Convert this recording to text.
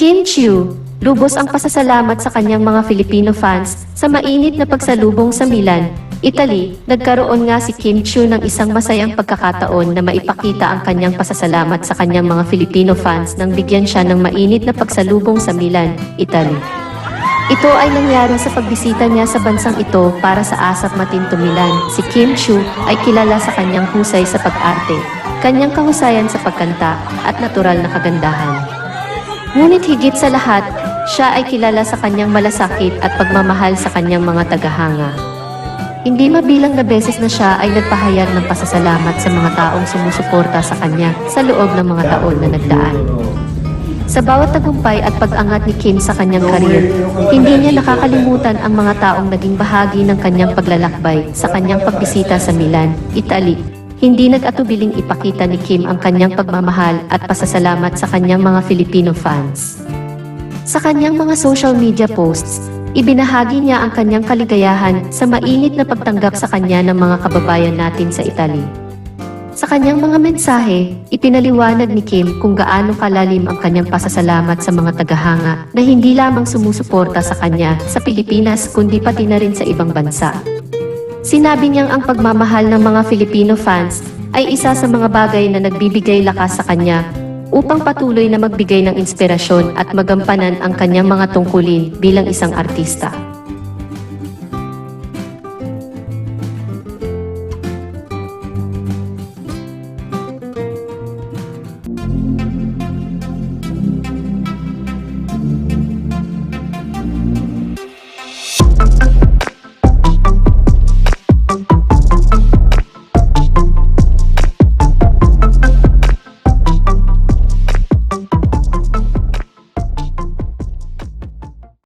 Chiu, lubos ang pasasalamat sa kanyang mga Filipino fans sa mainit na pagsalubong sa Milan, Italy. Nagkaroon nga si Kim Chiu ng isang masayang pagkakataon na maipakita ang kanyang pasasalamat sa kanyang mga Filipino fans nang bigyan siya ng mainit na pagsalubong sa Milan, Italy. Ito ay nangyari sa pagbisita niya sa bansang ito para sa Asap Matinto Milan. Si Kim Chu ay kilala sa kanyang husay sa pag-arte, kanyang kahusayan sa pagkanta at natural na kagandahan. Ngunit higit sa lahat, siya ay kilala sa kanyang malasakit at pagmamahal sa kanyang mga tagahanga. Hindi mabilang na beses na siya ay nagpahayag ng pasasalamat sa mga taong sumusuporta sa kanya sa loob ng mga taon na nagdaan. Sa bawat tagumpay at pag-angat ni Kim sa kanyang karir, hindi niya nakakalimutan ang mga taong naging bahagi ng kanyang paglalakbay sa kanyang pagbisita sa Milan, Italy. Hindi nag-atubiling ipakita ni Kim ang kanyang pagmamahal at pasasalamat sa kanyang mga Filipino fans. Sa kanyang mga social media posts, ibinahagi niya ang kanyang kaligayahan sa mainit na pagtanggap sa kanya ng mga kababayan natin sa Italy. Sa kanyang mga mensahe, ipinaliwanag ni Kim kung gaano kalalim ang kanyang pasasalamat sa mga tagahanga na hindi lamang sumusuporta sa kanya sa Pilipinas kundi pati na rin sa ibang bansa. Sinabi niyang ang pagmamahal ng mga Filipino fans ay isa sa mga bagay na nagbibigay lakas sa kanya upang patuloy na magbigay ng inspirasyon at magampanan ang kanyang mga tungkulin bilang isang artista.